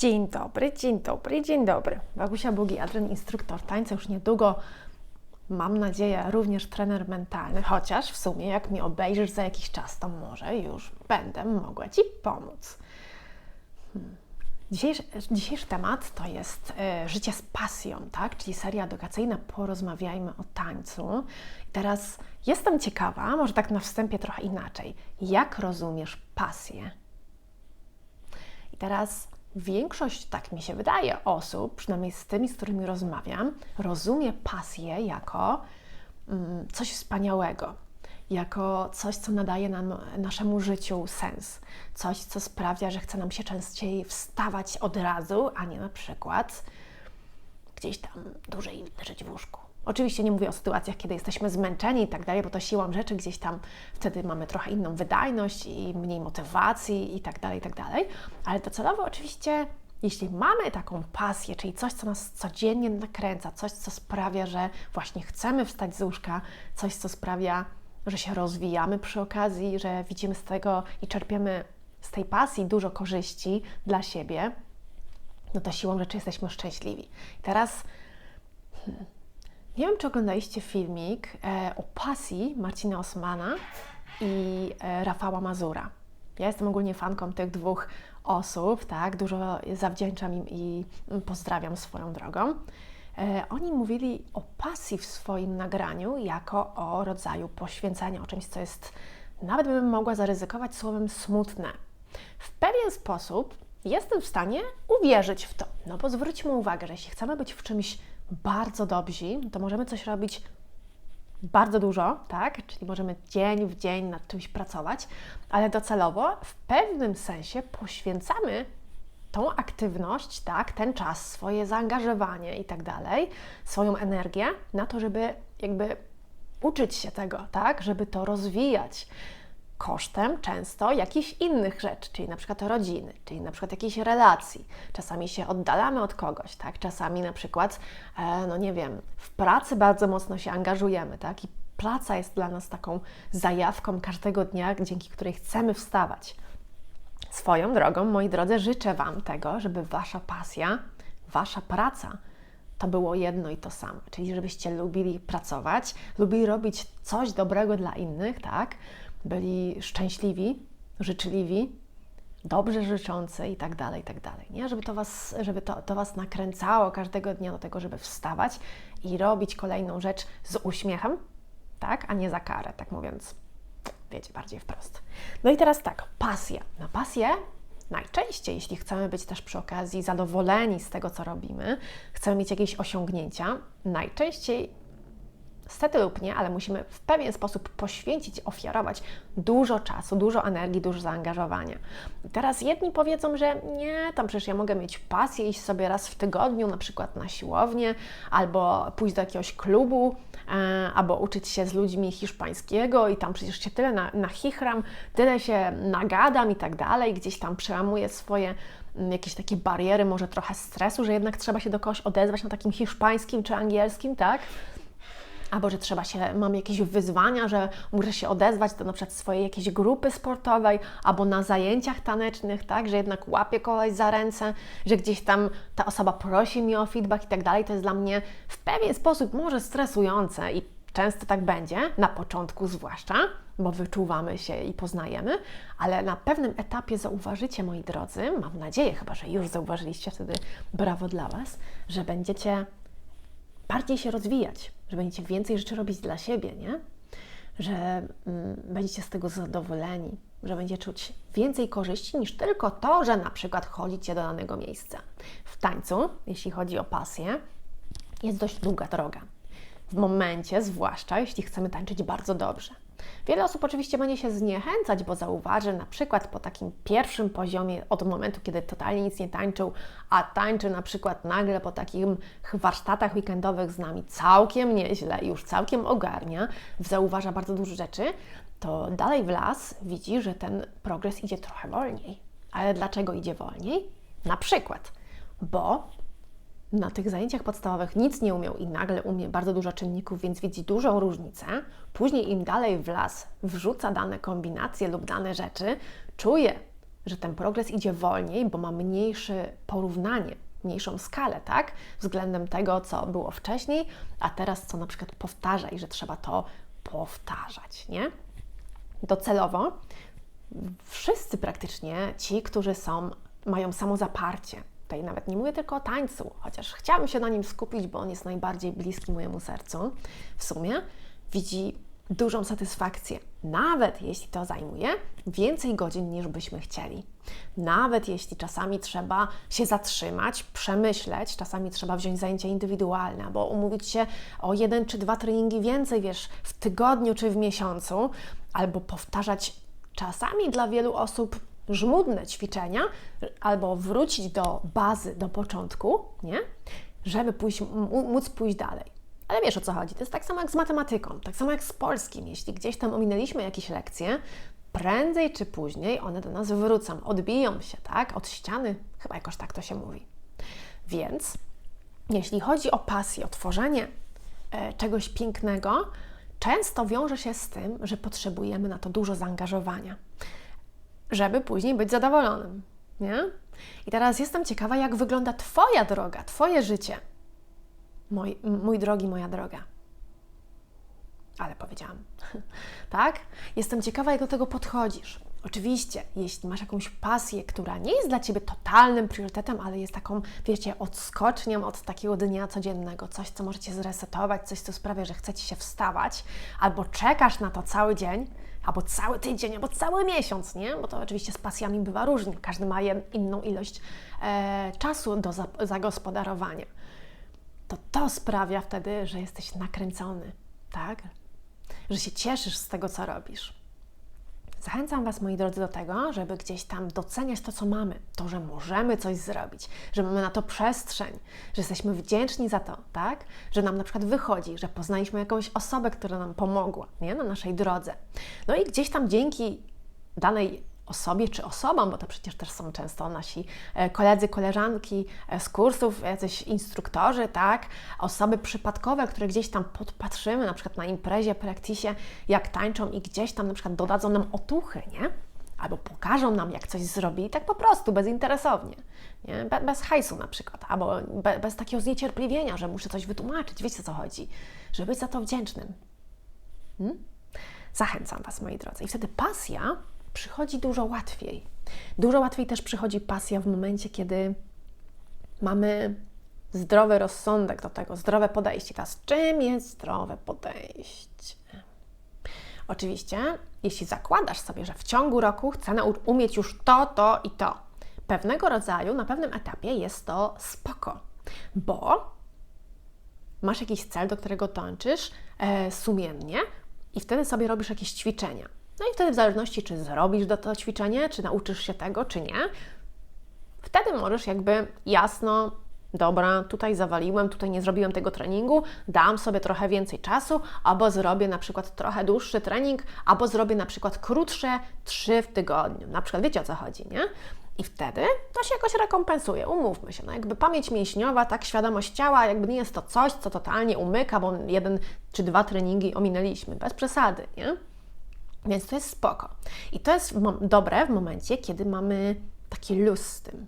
Dzień dobry, dzień dobry, dzień dobry. Bagusia Bugi, Adrian, instruktor tańca, już niedługo, mam nadzieję, również trener mentalny, chociaż w sumie jak mnie obejrzysz za jakiś czas, to może już będę mogła Ci pomóc. Hmm. Dzisiejszy, dzisiejszy temat to jest y, życie z pasją, tak? czyli seria edukacyjna Porozmawiajmy o tańcu. I teraz jestem ciekawa, może tak na wstępie trochę inaczej, jak rozumiesz pasję? I teraz większość, tak mi się wydaje, osób, przynajmniej z tymi, z którymi rozmawiam, rozumie pasję jako mm, coś wspaniałego, jako coś, co nadaje nam, naszemu życiu sens, coś, co sprawia, że chce nam się częściej wstawać od razu, a nie na przykład gdzieś tam dłużej leżeć w łóżku. Oczywiście nie mówię o sytuacjach, kiedy jesteśmy zmęczeni i tak dalej, bo to siłą rzeczy gdzieś tam wtedy mamy trochę inną wydajność i mniej motywacji i tak dalej, i tak dalej. Ale docelowo oczywiście, jeśli mamy taką pasję, czyli coś, co nas codziennie nakręca, coś, co sprawia, że właśnie chcemy wstać z łóżka, coś, co sprawia, że się rozwijamy przy okazji, że widzimy z tego i czerpiemy z tej pasji dużo korzyści dla siebie, no to siłą rzeczy jesteśmy szczęśliwi. I teraz hmm, nie wiem, czy oglądaliście filmik e, o pasji Marcina Osmana i e, Rafała Mazura. Ja jestem ogólnie fanką tych dwóch osób, tak? Dużo zawdzięczam im i pozdrawiam swoją drogą. E, oni mówili o pasji w swoim nagraniu jako o rodzaju poświęcenia, o czymś, co jest, nawet bym mogła zaryzykować słowem smutne. W pewien sposób jestem w stanie uwierzyć w to. No bo zwróćmy uwagę, że jeśli chcemy być w czymś bardzo dobrzy, to możemy coś robić bardzo dużo, tak? Czyli możemy dzień w dzień nad czymś pracować, ale docelowo w pewnym sensie poświęcamy tą aktywność, tak, ten czas, swoje zaangażowanie i tak dalej, swoją energię na to, żeby jakby uczyć się tego, tak, żeby to rozwijać, kosztem często jakichś innych rzeczy, czyli na przykład rodziny, czyli na przykład jakiejś relacji. Czasami się oddalamy od kogoś, tak? Czasami na przykład, e, no nie wiem, w pracy bardzo mocno się angażujemy, tak? I praca jest dla nas taką zajawką każdego dnia, dzięki której chcemy wstawać. Swoją drogą, moi drodzy, życzę Wam tego, żeby Wasza pasja, Wasza praca to było jedno i to samo. Czyli żebyście lubili pracować, lubili robić coś dobrego dla innych, tak? Byli szczęśliwi, życzliwi, dobrze życzący i tak dalej, i tak dalej. Nie? Żeby, to was, żeby to, to Was nakręcało każdego dnia do tego, żeby wstawać i robić kolejną rzecz z uśmiechem, tak? A nie za karę, tak mówiąc, wiecie, bardziej wprost. No i teraz tak, pasja. Na pasję najczęściej, jeśli chcemy być też przy okazji zadowoleni z tego, co robimy, chcemy mieć jakieś osiągnięcia, najczęściej Stety lub nie, ale musimy w pewien sposób poświęcić, ofiarować dużo czasu, dużo energii, dużo zaangażowania. I teraz jedni powiedzą, że nie, tam przecież ja mogę mieć pasję, iść sobie raz w tygodniu, na przykład na siłownię, albo pójść do jakiegoś klubu, e, albo uczyć się z ludźmi hiszpańskiego i tam przecież się tyle na, nachichram, tyle się nagadam i tak dalej, gdzieś tam przełamuję swoje mm, jakieś takie bariery, może trochę stresu, że jednak trzeba się do kogoś odezwać na takim hiszpańskim czy angielskim, tak? Albo że trzeba się, mam jakieś wyzwania, że muszę się odezwać do na przykład swojej jakiejś grupy sportowej, albo na zajęciach tanecznych, tak, że jednak łapię kogoś za ręce, że gdzieś tam ta osoba prosi mi o feedback i tak dalej, to jest dla mnie w pewien sposób może stresujące i często tak będzie, na początku zwłaszcza, bo wyczuwamy się i poznajemy, ale na pewnym etapie zauważycie, moi drodzy, mam nadzieję, chyba że już zauważyliście wtedy, brawo dla Was, że będziecie bardziej się rozwijać, że będziecie więcej rzeczy robić dla siebie, nie? Że mm, będziecie z tego zadowoleni, że będziecie czuć więcej korzyści niż tylko to, że na przykład chodzicie do danego miejsca. W tańcu, jeśli chodzi o pasję, jest dość długa droga. W momencie, zwłaszcza jeśli chcemy tańczyć bardzo dobrze. Wiele osób oczywiście będzie się zniechęcać, bo zauważy na przykład po takim pierwszym poziomie, od momentu, kiedy totalnie nic nie tańczył, a tańczy na przykład nagle po takich warsztatach weekendowych z nami całkiem nieźle, już całkiem ogarnia, zauważa bardzo dużo rzeczy, to dalej w las widzi, że ten progres idzie trochę wolniej. Ale dlaczego idzie wolniej? Na przykład, bo na tych zajęciach podstawowych nic nie umiał i nagle umie bardzo dużo czynników, więc widzi dużą różnicę. Później im dalej w las wrzuca dane kombinacje lub dane rzeczy, czuje, że ten progres idzie wolniej, bo ma mniejsze porównanie, mniejszą skalę, tak? Względem tego, co było wcześniej, a teraz co na przykład powtarza i że trzeba to powtarzać, nie? Docelowo wszyscy praktycznie ci, którzy są, mają samozaparcie, tutaj nawet nie mówię tylko o tańcu, chociaż chciałabym się na nim skupić, bo on jest najbardziej bliski mojemu sercu w sumie, widzi dużą satysfakcję, nawet jeśli to zajmuje więcej godzin niż byśmy chcieli. Nawet jeśli czasami trzeba się zatrzymać, przemyśleć, czasami trzeba wziąć zajęcia indywidualne, albo umówić się o jeden czy dwa treningi więcej, wiesz, w tygodniu czy w miesiącu, albo powtarzać czasami dla wielu osób żmudne ćwiczenia, albo wrócić do bazy, do początku, nie? Żeby pójść, móc pójść dalej. Ale wiesz o co chodzi? To jest tak samo jak z matematyką, tak samo jak z polskim. Jeśli gdzieś tam ominęliśmy jakieś lekcje, prędzej czy później one do nas wrócą, odbiją się, tak? Od ściany, chyba jakoś tak to się mówi. Więc jeśli chodzi o pasję, o tworzenie e, czegoś pięknego, często wiąże się z tym, że potrzebujemy na to dużo zaangażowania, żeby później być zadowolonym, nie? I teraz jestem ciekawa, jak wygląda Twoja droga, Twoje życie. Mój, mój drogi, moja droga. Ale powiedziałam, tak? Jestem ciekawa, jak do tego podchodzisz. Oczywiście, jeśli masz jakąś pasję, która nie jest dla Ciebie totalnym priorytetem, ale jest taką, wiecie, odskocznią od takiego dnia codziennego, coś, co możecie zresetować, coś, co sprawia, że chcecie się wstawać, albo czekasz na to cały dzień, albo cały tydzień, albo cały miesiąc, nie? Bo to oczywiście z pasjami bywa różnie. Każdy ma inną ilość e, czasu do za zagospodarowania. To to sprawia wtedy, że jesteś nakręcony, tak? Że się cieszysz z tego, co robisz. Zachęcam Was, moi drodzy, do tego, żeby gdzieś tam doceniać to, co mamy, to, że możemy coś zrobić, że mamy na to przestrzeń, że jesteśmy wdzięczni za to, tak? Że nam na przykład wychodzi, że poznaliśmy jakąś osobę, która nam pomogła, nie? Na naszej drodze. No i gdzieś tam dzięki danej osobie czy osobom, bo to przecież też są często nasi e, koledzy, koleżanki e, z kursów, jacyś instruktorzy, tak, osoby przypadkowe, które gdzieś tam podpatrzymy, na przykład na imprezie, praktisie, jak tańczą i gdzieś tam na przykład dodadzą nam otuchy, nie? Albo pokażą nam, jak coś zrobi, tak po prostu, bezinteresownie, nie? Be bez hajsu na przykład, albo be bez takiego zniecierpliwienia, że muszę coś wytłumaczyć, wiecie o co chodzi, żeby być za to wdzięcznym. Hmm? Zachęcam Was, moi drodzy. I wtedy pasja przychodzi dużo łatwiej. Dużo łatwiej też przychodzi pasja w momencie, kiedy mamy zdrowy rozsądek do tego, zdrowe podejście. Teraz, czym jest zdrowe podejście? Oczywiście, jeśli zakładasz sobie, że w ciągu roku chcę umieć już to, to i to, pewnego rodzaju, na pewnym etapie jest to spoko, bo masz jakiś cel, do którego dążysz e, sumiennie i wtedy sobie robisz jakieś ćwiczenia. No i wtedy w zależności, czy zrobisz to ćwiczenie, czy nauczysz się tego, czy nie, wtedy możesz jakby jasno dobra, tutaj zawaliłem, tutaj nie zrobiłem tego treningu, dam sobie trochę więcej czasu, albo zrobię na przykład trochę dłuższy trening, albo zrobię na przykład krótsze trzy w tygodniu. Na przykład wiecie o co chodzi, nie? I wtedy to się jakoś rekompensuje, umówmy się. No jakby pamięć mięśniowa, tak, świadomość ciała, jakby nie jest to coś, co totalnie umyka, bo jeden czy dwa treningi ominęliśmy, bez przesady, nie? Więc to jest spoko. I to jest dobre w momencie, kiedy mamy taki luz z tym.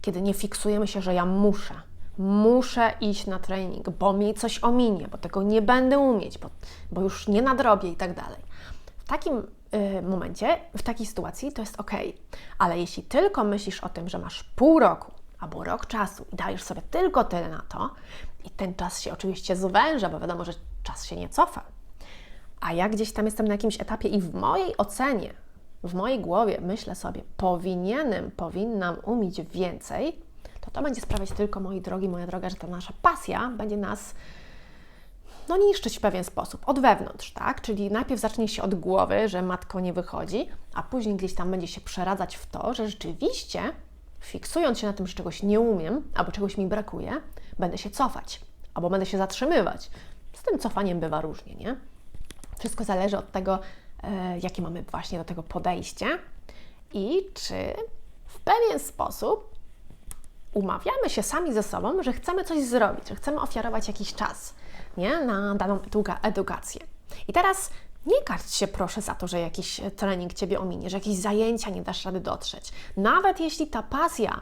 Kiedy nie fiksujemy się, że ja muszę. Muszę iść na trening, bo mi coś ominie, bo tego nie będę umieć, bo, bo już nie nadrobię i tak dalej. W takim y, momencie, w takiej sytuacji to jest ok. Ale jeśli tylko myślisz o tym, że masz pół roku albo rok czasu i dajesz sobie tylko tyle na to, i ten czas się oczywiście zwęża, bo wiadomo, że czas się nie cofa, a ja gdzieś tam jestem na jakimś etapie i w mojej ocenie, w mojej głowie myślę sobie, powinienem, powinnam umieć więcej, to to będzie sprawiać tylko, moi drogi, moja droga, że ta nasza pasja będzie nas no, niszczyć w pewien sposób, od wewnątrz, tak? Czyli najpierw zacznie się od głowy, że matko nie wychodzi, a później gdzieś tam będzie się przeradzać w to, że rzeczywiście, fiksując się na tym, że czegoś nie umiem albo czegoś mi brakuje, będę się cofać albo będę się zatrzymywać. Z tym cofaniem bywa różnie, nie? Wszystko zależy od tego, e, jakie mamy właśnie do tego podejście i czy w pewien sposób umawiamy się sami ze sobą, że chcemy coś zrobić, że chcemy ofiarować jakiś czas nie? na daną eduka edukację. I teraz Nie karć się proszę za to, że jakiś trening Ciebie ominie, że jakieś zajęcia nie dasz rady dotrzeć. Nawet jeśli ta pasja,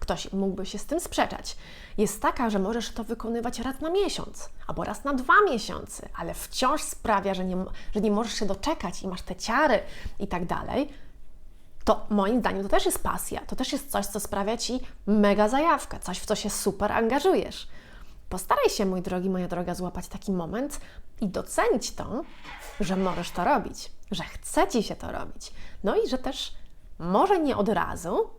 ktoś mógłby się z tym sprzeczać, jest taka, że możesz to wykonywać raz na miesiąc albo raz na dwa miesiące, ale wciąż sprawia, że nie, że nie możesz się doczekać i masz te ciary i tak dalej, to moim zdaniem to też jest pasja. To też jest coś, co sprawia Ci mega zajawkę, coś, w co się super angażujesz. Postaraj się, mój drogi, moja droga, złapać taki moment i docenić to, że możesz to robić, że chce Ci się to robić. No i że też może nie od razu,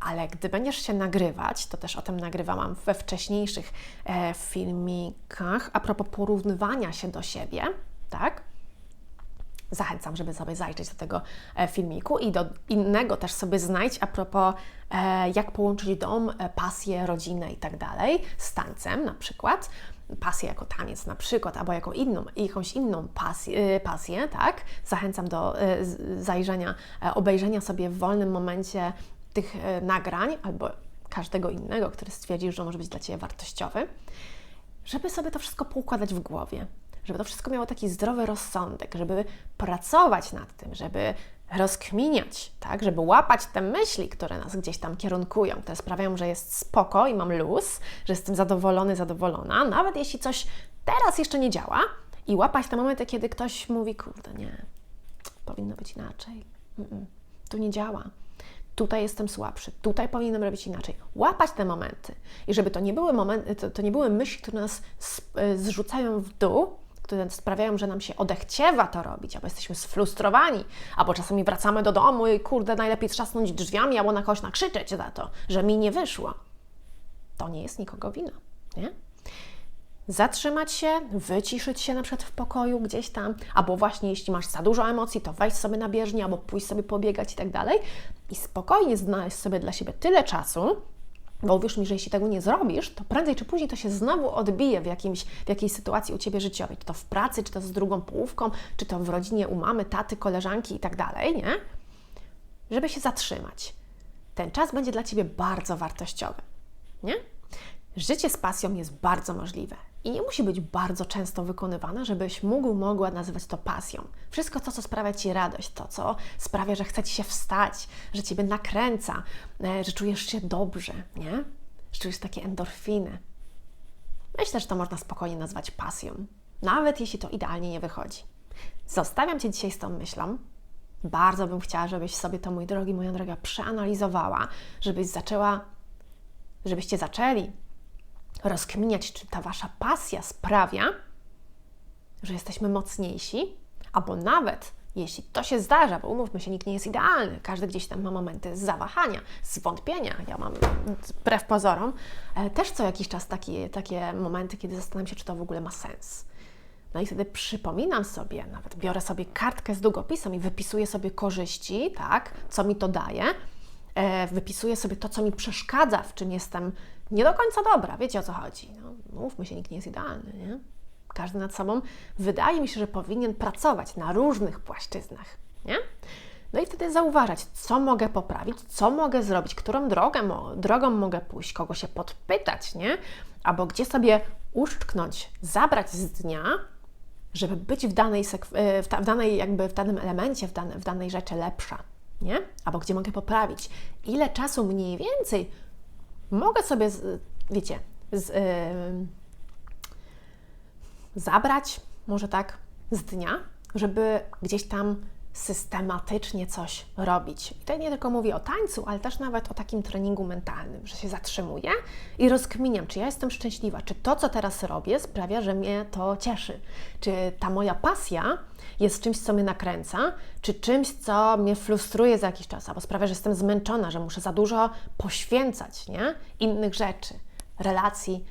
ale gdy będziesz się nagrywać, to też o tym nagrywałam we wcześniejszych e, filmikach, a propos porównywania się do siebie, tak? Zachęcam, żeby sobie zajrzeć do tego e, filmiku i do innego też sobie znajdź a propos e, jak połączyć dom, e, pasję, rodzinę i tak dalej z tańcem na przykład pasję jako taniec na przykład, albo jako inną, jakąś inną pasję, pasję tak? Zachęcam do zajrzenia, obejrzenia sobie w wolnym momencie tych nagrań albo każdego innego, który stwierdził, że może być dla Ciebie wartościowy, żeby sobie to wszystko poukładać w głowie żeby to wszystko miało taki zdrowy rozsądek, żeby pracować nad tym, żeby rozkminiać, tak, żeby łapać te myśli, które nas gdzieś tam kierunkują, które sprawiają, że jest spoko i mam luz, że jestem zadowolony, zadowolona, nawet jeśli coś teraz jeszcze nie działa i łapać te momenty, kiedy ktoś mówi, kurde, nie, powinno być inaczej, Mm-mm, tu nie działa, tutaj jestem słabszy, tutaj powinienem robić inaczej. Łapać te momenty i żeby to nie były momenty, to, to nie były myśli, które nas e, zrzucają w dół, które sprawiają, że nam się odechciewa to robić, albo jesteśmy sfrustrowani, albo czasami wracamy do domu i kurde, najlepiej trzasnąć drzwiami, albo na kogoś nakrzyczeć za to, że mi nie wyszło. To nie jest nikogo wina, nie? Zatrzymać się, wyciszyć się na przykład w pokoju gdzieś tam, albo właśnie jeśli masz za dużo emocji, to wejść sobie na bieżnię, albo pójść sobie pobiegać i tak dalej i spokojnie znaleźć sobie dla siebie tyle czasu, bo uwierz mi, że jeśli tego nie zrobisz, to prędzej czy później to się znowu odbije w, jakimś, w jakiejś sytuacji u Ciebie życiowej. Czy to w pracy, czy to z drugą połówką, czy to w rodzinie u mamy, taty, koleżanki i tak dalej, nie? Żeby się zatrzymać. Ten czas będzie dla Ciebie bardzo wartościowy, nie? Życie z pasją jest bardzo możliwe i nie musi być bardzo często wykonywane, żebyś mógł, mogła nazywać to pasją. Wszystko to, co sprawia Ci radość, to, co sprawia, że chce Ci się wstać, że Ciebie nakręca, e, że czujesz się dobrze, nie? Że czujesz takie endorfiny. Myślę, że to można spokojnie nazwać pasją, nawet jeśli to idealnie nie wychodzi. Zostawiam Cię dzisiaj z tą myślą. Bardzo bym chciała, żebyś sobie to, mój drogi, moja droga, przeanalizowała, żebyś zaczęła, żebyście zaczęli rozkminiać, czy ta Wasza pasja sprawia, że jesteśmy mocniejsi, albo nawet jeśli to się zdarza, bo umówmy się, nikt nie jest idealny, każdy gdzieś tam ma momenty zawahania, zwątpienia. Ja mam, wbrew pozorom, e, też co jakiś czas takie, takie momenty, kiedy zastanawiam się, czy to w ogóle ma sens. No i wtedy przypominam sobie, nawet biorę sobie kartkę z długopisem i wypisuję sobie korzyści, tak, co mi to daje, e, wypisuję sobie to, co mi przeszkadza, w czym jestem nie do końca dobra. Wiecie o co chodzi. No, mówmy się, nikt nie jest idealny, nie? Każdy nad sobą wydaje mi się, że powinien pracować na różnych płaszczyznach, nie? No i wtedy zauważać, co mogę poprawić, co mogę zrobić, którą drogę, drogą mogę pójść, kogo się podpytać, nie? Albo gdzie sobie uszczknąć, zabrać z dnia, żeby być w danej, e, w danej jakby w danym elemencie, w, dane, w danej rzeczy lepsza, nie? Albo gdzie mogę poprawić. Ile czasu mniej więcej mogę sobie, z, wiecie, z, yy, zabrać, może tak, z dnia, żeby gdzieś tam systematycznie coś robić. I tutaj nie tylko mówię o tańcu, ale też nawet o takim treningu mentalnym, że się zatrzymuję i rozkminiam, czy ja jestem szczęśliwa, czy to, co teraz robię, sprawia, że mnie to cieszy, czy ta moja pasja jest czymś, co mnie nakręca, czy czymś, co mnie frustruje za jakiś czas, albo sprawia, że jestem zmęczona, że muszę za dużo poświęcać nie? innych rzeczy, relacji,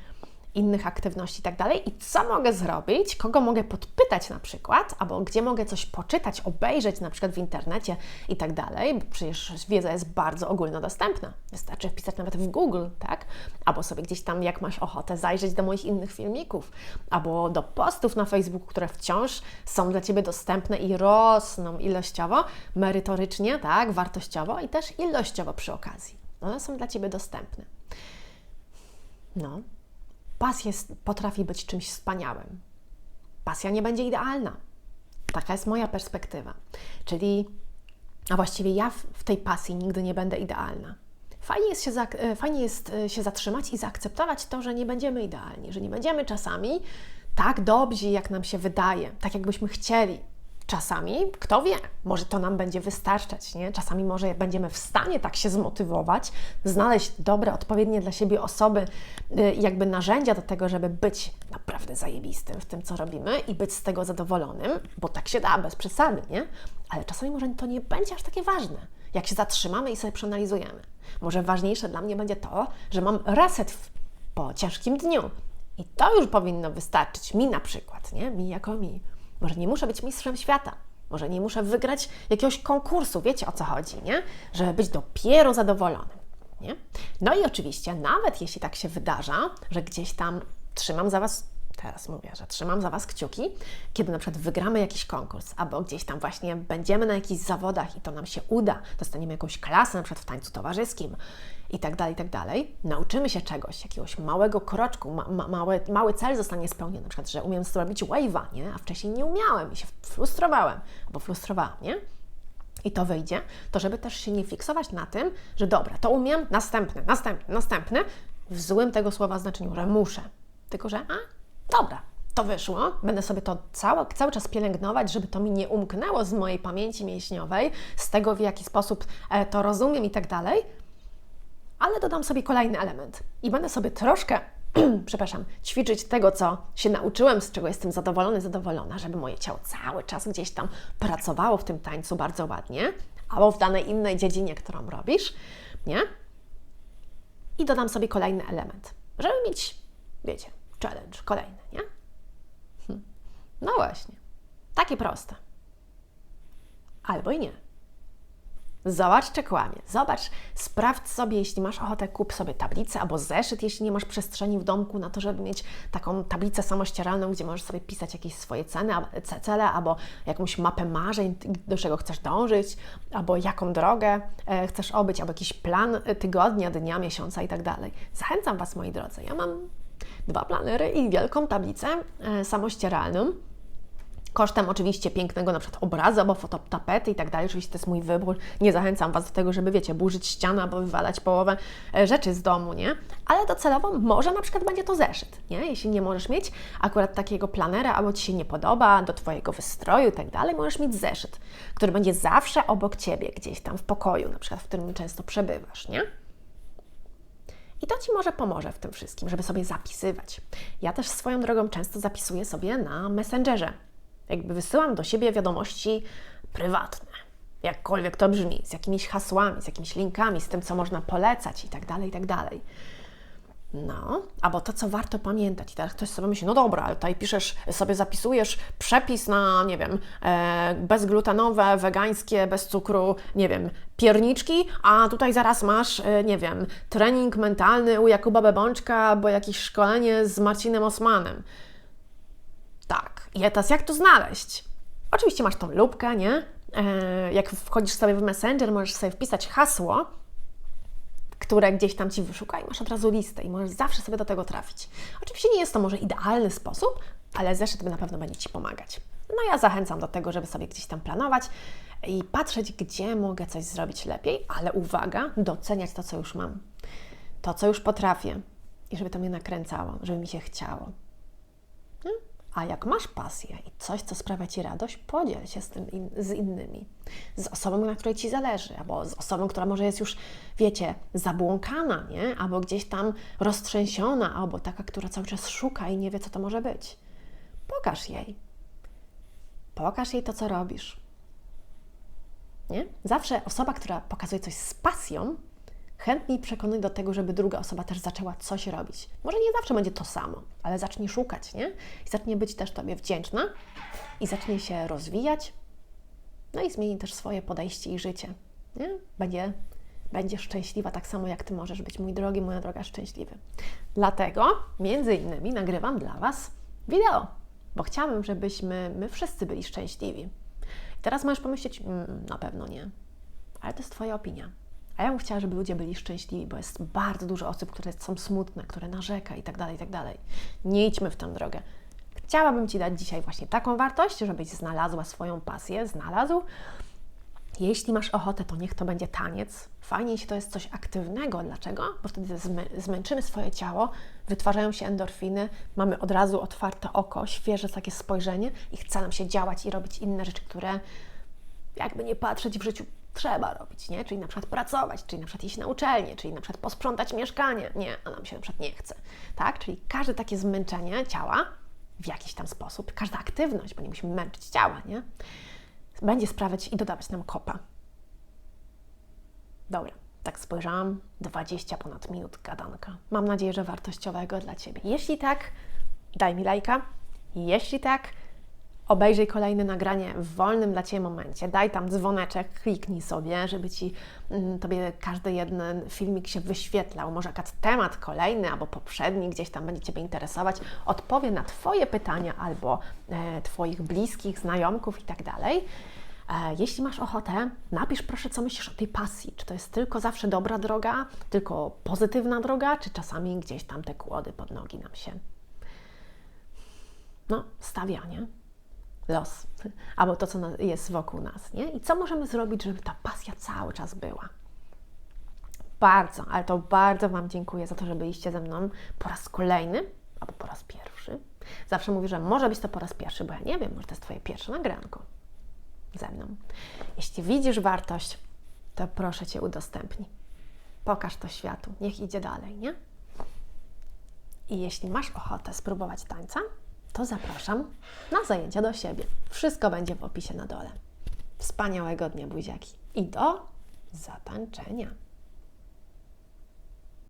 innych aktywności i tak dalej. I co mogę zrobić, kogo mogę podpytać na przykład, albo gdzie mogę coś poczytać, obejrzeć na przykład w internecie i tak dalej, bo przecież wiedza jest bardzo ogólnodostępna. Wystarczy wpisać nawet w Google, tak? Albo sobie gdzieś tam, jak masz ochotę, zajrzeć do moich innych filmików, albo do postów na Facebooku, które wciąż są dla Ciebie dostępne i rosną ilościowo, merytorycznie, tak? Wartościowo i też ilościowo przy okazji. One są dla Ciebie dostępne. No, Pasja potrafi być czymś wspaniałym. Pasja nie będzie idealna. Taka jest moja perspektywa. Czyli, a właściwie ja w, tej pasji nigdy nie będę idealna. Fajnie jest, się e, fajnie jest e, się zatrzymać i zaakceptować to, że nie będziemy idealni, że nie będziemy czasami tak dobrzy, jak nam się wydaje, tak jakbyśmy chcieli. Czasami, kto wie, może to nam będzie wystarczać, nie? Czasami może będziemy w stanie tak się zmotywować, znaleźć dobre, odpowiednie dla siebie osoby, y, jakby narzędzia do tego, żeby być naprawdę zajebistym w tym, co robimy i być z tego zadowolonym, bo tak się da, bez przesady, nie? Ale czasami może to nie będzie aż takie ważne, jak się zatrzymamy i sobie przeanalizujemy. Może ważniejsze dla mnie będzie to, że mam reset w, po ciężkim dniu. I to już powinno wystarczyć mi na przykład, nie? Mi jako mi. Może nie muszę być mistrzem świata. Może nie muszę wygrać jakiegoś konkursu, wiecie o co chodzi, nie? Żeby być dopiero zadowolonym, nie? No i oczywiście, nawet jeśli tak się wydarza, że gdzieś tam trzymam za Was teraz mówię, że trzymam za Was kciuki, kiedy na przykład wygramy jakiś konkurs, albo gdzieś tam właśnie będziemy na jakichś zawodach i to nam się uda, dostaniemy jakąś klasę, na przykład w tańcu towarzyskim i tak dalej, i tak dalej, nauczymy się czegoś, jakiegoś małego kroczku, ma, ma, mały, mały cel zostanie spełniony, na przykład, że umiem zrobić wave'a, nie? A wcześniej nie umiałem i się frustrowałem, albo frustrowałam, nie? i to wyjdzie, to żeby też się nie fiksować na tym, że dobra, to umiem, następny, następny, następny, w złym tego słowa znaczeniu, że muszę. Tylko, że a, dobra, to wyszło, będę sobie to cały, cały czas pielęgnować, żeby to mi nie umknęło z mojej pamięci mięśniowej, z tego w jaki sposób e, to rozumiem i tak dalej, ale dodam sobie kolejny element i będę sobie troszkę, przepraszam, ćwiczyć tego, co się nauczyłem, z czego jestem zadowolony, zadowolona, żeby moje ciało cały czas gdzieś tam pracowało w tym tańcu bardzo ładnie, albo w danej innej dziedzinie, którą robisz, nie? I dodam sobie kolejny element, żeby mieć, wiecie, challenge kolejny. No właśnie. Takie proste. Albo i nie. Zobacz, czy kłamie. Zobacz, sprawdź sobie, jeśli masz ochotę, kup sobie tablicę albo zeszyt, jeśli nie masz przestrzeni w domku na to, żeby mieć taką tablicę samościeralną, gdzie możesz sobie pisać jakieś swoje ceny, cele albo jakąś mapę marzeń, do czego chcesz dążyć, albo jaką drogę e, chcesz obyć, albo jakiś plan tygodnia, dnia, miesiąca i tak dalej. Zachęcam Was, moi drodzy. Ja mam dwa planery i wielką tablicę e, samościeralną. Kosztem oczywiście pięknego na przykład obrazu albo fototapety i tak dalej. Oczywiście to jest mój wybór. Nie zachęcam Was do tego, żeby wiecie, burzyć ścianę albo wywalać połowę e, rzeczy z domu, nie? Ale docelowo może na przykład będzie to zeszyt, nie? Jeśli nie możesz mieć akurat takiego planera albo Ci się nie podoba do Twojego wystroju i tak dalej, możesz mieć zeszyt, który będzie zawsze obok Ciebie, gdzieś tam w pokoju, na przykład w którym często przebywasz, nie? I to Ci może pomoże w tym wszystkim, żeby sobie zapisywać. Ja też swoją drogą często zapisuję sobie na Messengerze. Jakby wysyłam do siebie wiadomości prywatne, jakkolwiek to brzmi, z jakimiś hasłami, z jakimiś linkami, z tym, co można polecać i tak dalej, i tak dalej. No, albo to, co warto pamiętać. I teraz ktoś sobie myśli, no dobra, ale tutaj piszesz, sobie zapisujesz przepis na, nie wiem, e, bezglutenowe, wegańskie, bez cukru, nie wiem, pierniczki, a tutaj zaraz masz, e, nie wiem, trening mentalny u Jakuba Bebączka albo jakieś szkolenie z Marcinem Osmanem. Tak, i teraz jak to znaleźć? Oczywiście masz tą lubkę, nie? E, jak wchodzisz sobie w Messenger, możesz sobie wpisać hasło, które gdzieś tam Ci wyszuka i masz od razu listę i możesz zawsze sobie do tego trafić. Oczywiście nie jest to może idealny sposób, ale zeszyt na pewno będzie Ci pomagać. No ja zachęcam do tego, żeby sobie gdzieś tam planować i patrzeć, gdzie mogę coś zrobić lepiej, ale uwaga, doceniać to, co już mam, to, co już potrafię i żeby to mnie nakręcało, żeby mi się chciało. A jak masz pasję i coś, co sprawia Ci radość, podziel się z tym in, z innymi. Z osobą, na której Ci zależy, albo z osobą, która może jest już, wiecie, zabłąkana, nie? Albo gdzieś tam roztrzęsiona, albo taka, która cały czas szuka i nie wie, co to może być. Pokaż jej. Pokaż jej to, co robisz. Nie? Zawsze osoba, która pokazuje coś z pasją, chętniej przekonuje do tego, żeby druga osoba też zaczęła coś robić. Może nie zawsze będzie to samo, ale zacznie szukać, nie? I zacznie być też Tobie wdzięczna i zacznie się rozwijać, no i zmieni też swoje podejście i życie, nie? Będzie, będzie szczęśliwa tak samo, jak Ty możesz być, mój drogi, moja droga, szczęśliwy. Dlatego, między innymi, nagrywam dla Was wideo, bo chciałabym, żebyśmy my wszyscy byli szczęśliwi. I teraz możesz pomyśleć, mm, na pewno nie, ale to jest Twoja opinia. A ja bym chciała, żeby ludzie byli szczęśliwi, bo jest bardzo dużo osób, które są smutne, które narzeka i tak dalej, i tak dalej. Nie idźmy w tę drogę. Chciałabym Ci dać dzisiaj właśnie taką wartość, żebyś znalazła swoją pasję, znalazł. Jeśli masz ochotę, to niech to będzie taniec. Fajnie, jeśli to jest coś aktywnego. Dlaczego? Bo wtedy zmęczymy swoje ciało, wytwarzają się endorfiny, mamy od razu otwarte oko, świeże takie spojrzenie i chce nam się działać i robić inne rzeczy, które jakby nie patrzeć w życiu trzeba robić, nie? Czyli na przykład pracować, czyli na przykład iść na uczelnię, czyli na przykład posprzątać mieszkanie. Nie, a nam się na przykład nie chce, tak? Czyli każde takie zmęczenie ciała w jakiś tam sposób, każda aktywność, bo nie musimy męczyć ciała, nie? Będzie sprawiać i dodawać nam kopa. Dobra, tak spojrzałam, 20 ponad minut gadanka. Mam nadzieję, że wartościowego dla Ciebie. Jeśli tak, daj mi lajka. Jeśli tak, obejrzyj kolejne nagranie w wolnym dla Ciebie momencie. Daj tam dzwoneczek, kliknij sobie, żeby Ci mm, Tobie każdy jeden filmik się wyświetlał. Może jakiś temat kolejny albo poprzedni gdzieś tam będzie Ciebie interesować. Odpowie na Twoje pytania albo e, Twoich bliskich, znajomków i tak. E, Jeśli masz ochotę, napisz proszę, co myślisz o tej pasji. Czy to jest tylko zawsze dobra droga, tylko pozytywna droga, czy czasami gdzieś tam te kłody pod nogi nam się no, stawia, nie? Los, albo to, co jest wokół nas, nie? I co możemy zrobić, żeby ta pasja cały czas była? Bardzo, ale to bardzo Wam dziękuję za to, że byliście ze mną po raz kolejny albo po raz pierwszy. Zawsze mówię, że może być to po raz pierwszy, bo ja nie wiem, może to jest Twoje pierwsze nagranko ze mną. Jeśli widzisz wartość, to proszę Cię udostępnij. Pokaż to światu, niech idzie dalej, nie? I jeśli masz ochotę spróbować tańca, to zapraszam na zajęcia do siebie. Wszystko będzie w opisie na dole. Wspaniałego dnia buziaki i do zatańczenia.